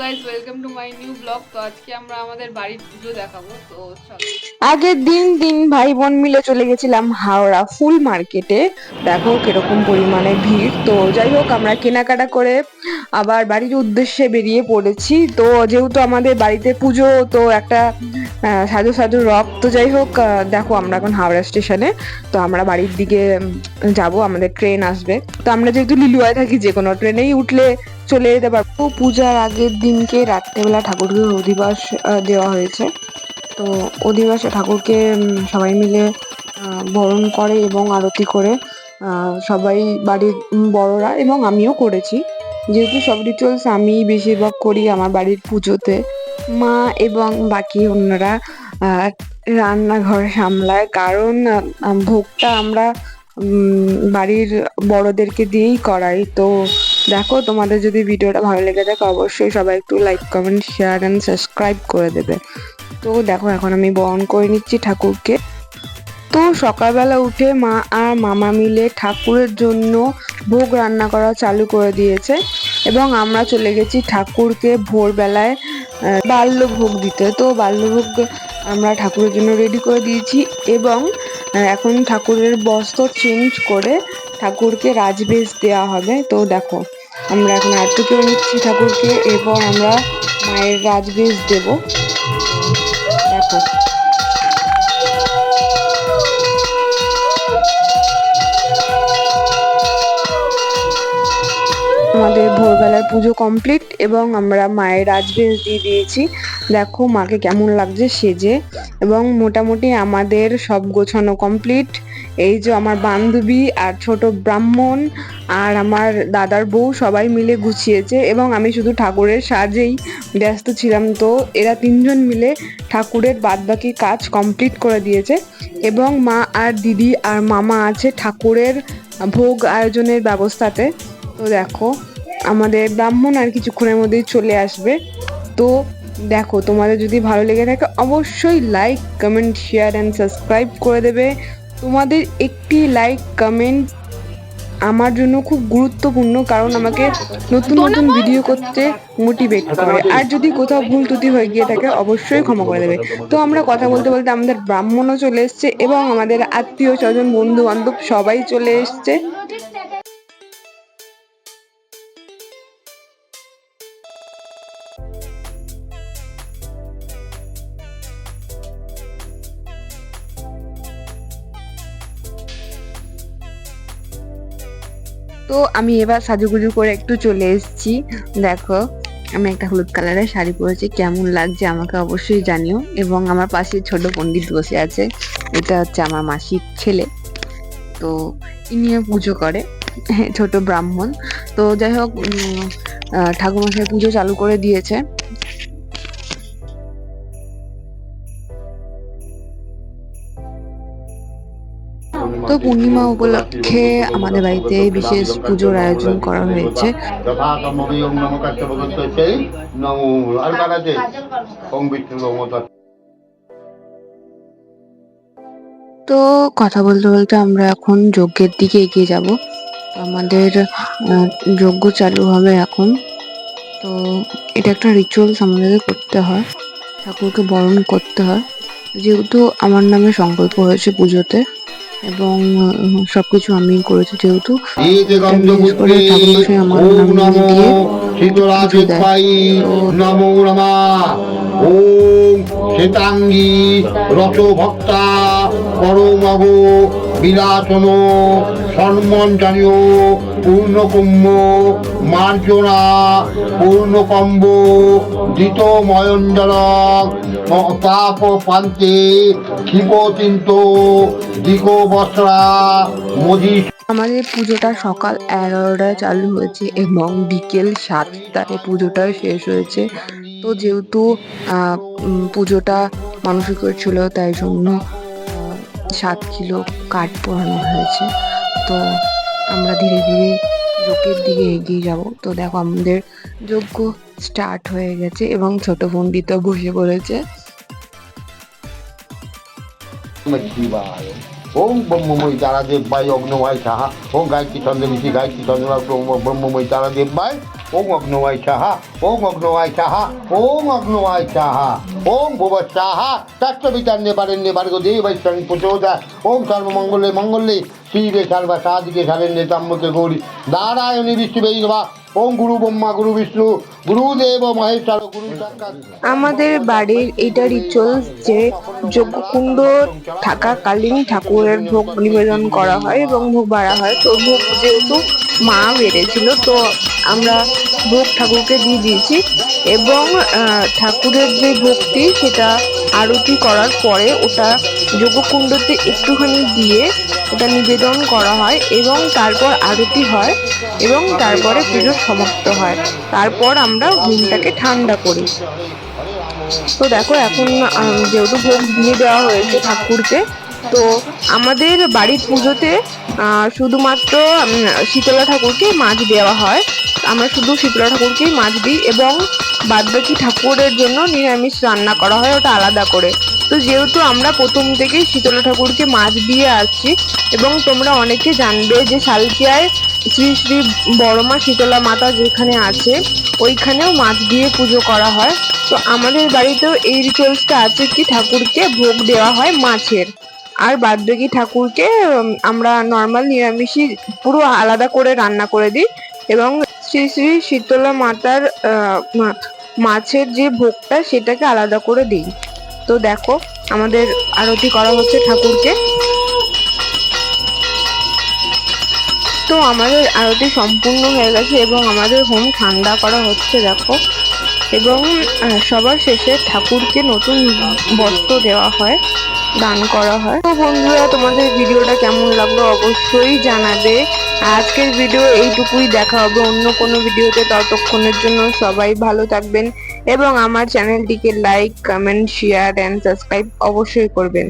Guys welcome to my new blog তো আজকে আমরা আমাদের বাড়ির পুজো দেখাবো। তো চলো। আগের দিন দিন ভাই বোন মিলে চলে গেছিলাম হাওড়া ফুল মার্কেটে। দেখো কীরকম পরিমাণে ভিড়। তো যাই হোক, আমরা কেনাকাটা করে আবার বাড়ির উদ্দেশ্যে বেরিয়ে পড়েছি। তো যেহেতু আমাদের বাড়িতে পুজো, তো একটা সাধু সাধু রক তো যাই হোক দেখো আমরা এখন হাওড়া স্টেশনে। তো আমরা বাড়ির দিকে যাব। আমাদের ট্রেন আসবে। তো আমরা যেহেতু লিলুয়ায় থাকি, যে কোনো ট্রেনেই উঠলে চলে যেতে পারব। পূজার আগের দিনকে রাত্রেবেলা ঠাকুরকে অধিবাস দেওয়া হয়েছে। তো অধিবাসে ঠাকুরকে সবাই মিলে বরণ করে এবং আরতি করে সবাই বাড়ির বড়রা এবং আমিও করেছি। যেহেতু সব রিচুয়ালস আমি বেশিরভাগ করি আমার বাড়ির পুজোতে। মা এবং বাকি অন্যরা রান্নাঘর সামলায়। কারণ ভোগটা আমরা বাড়ির বড়দেরকে দিয়েই করাই। তো দেখো, তোমাদের যদি ভিডিওটা ভালো লেগে থাকে, অবশ্যই সবাই একটু like comment share and subscribe করে দেবে। তো দেখো, এখন আমি বরণ করে নিচ্ছি ঠাকুরকে। তো সকালবেলা উঠে মা আর মামা মিলে ঠাকুরের জন্য ভোগ রান্না করা চালু করে দিয়েছে এবং আমরা চলে গেছি ঠাকুরকে ভোরবেলায় বাল্যভোগ দিতে। তো বাল্যভোগ আমরা ঠাকুরের জন্য রেডি করে দিয়েছি এবং এখন ঠাকুরের বস্ত্র চেঞ্জ করে ঠাকুরকে রাজবেশ দেওয়া হবে। তো দেখো। আমরা এখন আরতি করে নিচ্ছি ঠাকুরকে এরপর আমরা মায়ের রাজবেশ দেবো। দেখো। আমাদের ভোরবেলার পুজো কমপ্লিট এবং আমরা মায়ের রাজবেশ দিয়ে দিয়েছি। দেখো মাকে কেমন লাগছে সেজে এবং মোটামুটি আমাদের সব গোছানো কমপ্লিট এই যে আমার বান্ধবী আর ছোট ব্রাহ্মণ আর আমার দাদার বউ সবাই মিলে গুছিয়েছে এবং আমি শুধু ঠাকুরের সাজেই ব্যস্ত ছিলাম তো। এরা তিনজন মিলে ঠাকুরের বাদবাকি কাজ কমপ্লিট করে দিয়েছে এবং মা আর দিদি আর মামা আছে ঠাকুরের ভোগ আয়োজনের ব্যবস্থাতে। তো দেখো, আমাদের ব্রাহ্মণ আর কিছুক্ষণের মধ্যেই চলে আসবে। তো দেখো, তোমাদের যদি ভালো লেগে থাকে, অবশ্যই like comment share and subscribe করে দেবে। তোমাদের একটি লাইক কমেন্ট আমার জন্য খুব গুরুত্বপূর্ণ কারণ আমাকে নতুন নতুন ভিডিও করতে মোটিভেট করে। আর যদি কোথাও ভুল ত্রুটি হয়ে গিয়ে থাকে অবশ্যই ক্ষমা করে দেবে। তো আমরা কথা বলতে বলতে আমাদের ব্রাহ্মণও চলে এসছে এবং আমাদের আত্মীয় স্বজন বন্ধু বান্ধব সবাই চলে এসছে। তো আমি এবার সাজুগুজু করে একটু চলে এসেছি। দেখো, আমি একটা হলুদ কালারের শাড়ি পরেছি, কেমন লাগছে আমাকে অবশ্যই জানিও। এবং আমার পাশে ছোট পণ্ডিত বসে আছে, এটা হচ্ছে আমার মাসির ছেলে। তো ইনিও পুজো করে, ছোট ব্রাহ্মণ। তো যাই হোক ঠাকুরমশাই পুজো চালু করে দিয়েছে। তো পূর্ণিমা উপলক্ষে আমাদের বাড়িতে বিশেষ পুজোর আয়োজন করা হয়েছে। তো কথা বলতে বলতে আমরা এখন যজ্ঞের দিকে এগিয়ে যাব। আমাদের যজ্ঞ চালু হবে এখন। তো এটা একটা রিচুয়ালস আমাদেরকে করতে হয়। ঠাকুরকে বরণ করতে হয়। যেহেতু আমার নামে সংকল্প হয়েছে পুজোতে। এবং সবকিছু আমি করেছি যেহেতু। আমার নাম দিয়ে নমো নমঃ। ওম শ্বেতাঙ্গী রসভক্তা পরমগ বিলাসন সম্মঞ্জনীয় পূর্ণকুম্ভ, মার্জনা পূর্ণকম্ব দিত ময়ঞ্জল পাপ পান্তে ক্ষিপচিন্ত দিক বস্ত্রা মজি আমাদের পুজোটা সকাল এগারোটায় চালু হয়েছে এবং বিকেল সাতটায় পুজোটা শেষ হয়েছে। তো যেহেতু পুজোটা মানসিক ছিল তাই জন্য সাত কিলো কাঠ পোড়ানো হয়েছে। তো আমরা ধীরে ধীরে যোগের দিকে এগিয়ে যাব। তো দেখো আমাদের যজ্ঞ স্টার্ট হয়ে গেছে এবং ছোট পণ্ডিত বসে পড়েছে। ওম ব্রহ্মময়ী তারা দেব ভাই অগ্নময় সাহা। ওম গায়ত্রী চন্দ্র গায়ত্রী চন্দ্র ব্রহ্মময়ী তারা দেববাই ওম অগ্নবাই সাহা ওম অগ্নবাই সাহা ওম অগ্নবাই সাহা ওম ভুব সাহা তত্ত্ববিতান্নে পারেন্নে ভার্গো দেবৈশ্বং প্রচোদা ওম সর্বমঙ্গলে মঙ্গলে শিবে সর্বা সাদিকে সারেন্নে তাম্বকে গৌরী নারায়ণী বিষ্ণুবেই নমঃ গুরু ব্রহ্মা গুরু আমাদের বাড়ির এটা রিচুয়ালস যে যজ্ঞকুণ্ড থাকাকালীন ঠাকুরের ভোগ নিবেদন করা হয় এবং ভোগ বাড়া হয়। তো ভোগ যেহেতু মা বেড়েছিল, তো আমরা ভোগ ঠাকুরকে দিয়ে দিয়েছি এবং ঠাকুরের যে ভোগটি সেটা আরতি করার পরে ওটা যজ্ঞকুণ্ডতে একটুখানি দিয়ে ওটা নিবেদন করা হয় এবং তারপর আরতি হয়। এবং তারপরে পুজো সমাপ্ত হয়। তারপর আমরা হোমটাকে ঠান্ডা করি। তো দেখো, এখন যেহেতু ভোগ দিয়ে দেওয়া হয়েছে ঠাকুরকে, তো আমাদের বাড়ির পুজোতে শুধুমাত্র শীতলা ঠাকুরকে মাছ দেওয়া হয়। আমরা শুধু শীতলা ঠাকুরকেই মাছ দিই এবং বাদবাকি ঠাকুরের জন্য নিরামিষ রান্না করা হয়, ওটা আলাদা করে। তো যেহেতু আমরা প্রথম থেকেই শীতলা ঠাকুরকে মাছ দিয়ে আসছি এবং তোমরা অনেকে জানবে যে শালকিয়ায় শ্রী শ্রী বড়মা শীতলা মাতা যেখানে আছে, ওইখানেও মাছ দিয়ে পুজো করা হয়। তো আমাদের বাড়িতেও এই রিচুয়ালসটা আছে কি ঠাকুরকে ভোগ দেওয়া হয় মাছের। আর বাদবাকি ঠাকুরকে আমরা নর্মাল নিরামিষই পুরো আলাদা করে রান্না করে দিই এবং শ্রী শ্রী শীতলা মাতার মাছের যে ভোগটা সেটাকে আলাদা করে দিই। তো দেখো, আমাদের আরতি করা হচ্ছে ঠাকুরকে। তো আমাদের আরতি সম্পূর্ণ হয়ে গেছে এবং আমাদের হোম ঠান্ডা করা হচ্ছে, দেখো। এবং সবার শেষে ঠাকুরকে নতুন বস্ত্র দেওয়া হয়। দান করা হয়। তো বন্ধুরা, তোমাদের ভিডিওটা কেমন লাগল অবশ্যই জানাবে। আজকের ভিডিও এইটুকুই দেখা হবে অন্য কোনো ভিডিওতে। ততক্ষণের জন্য সবাই ভালো থাকবেন এবং আমার চ্যানেলটিকে like comment share and subscribe অবশ্যই করবেন।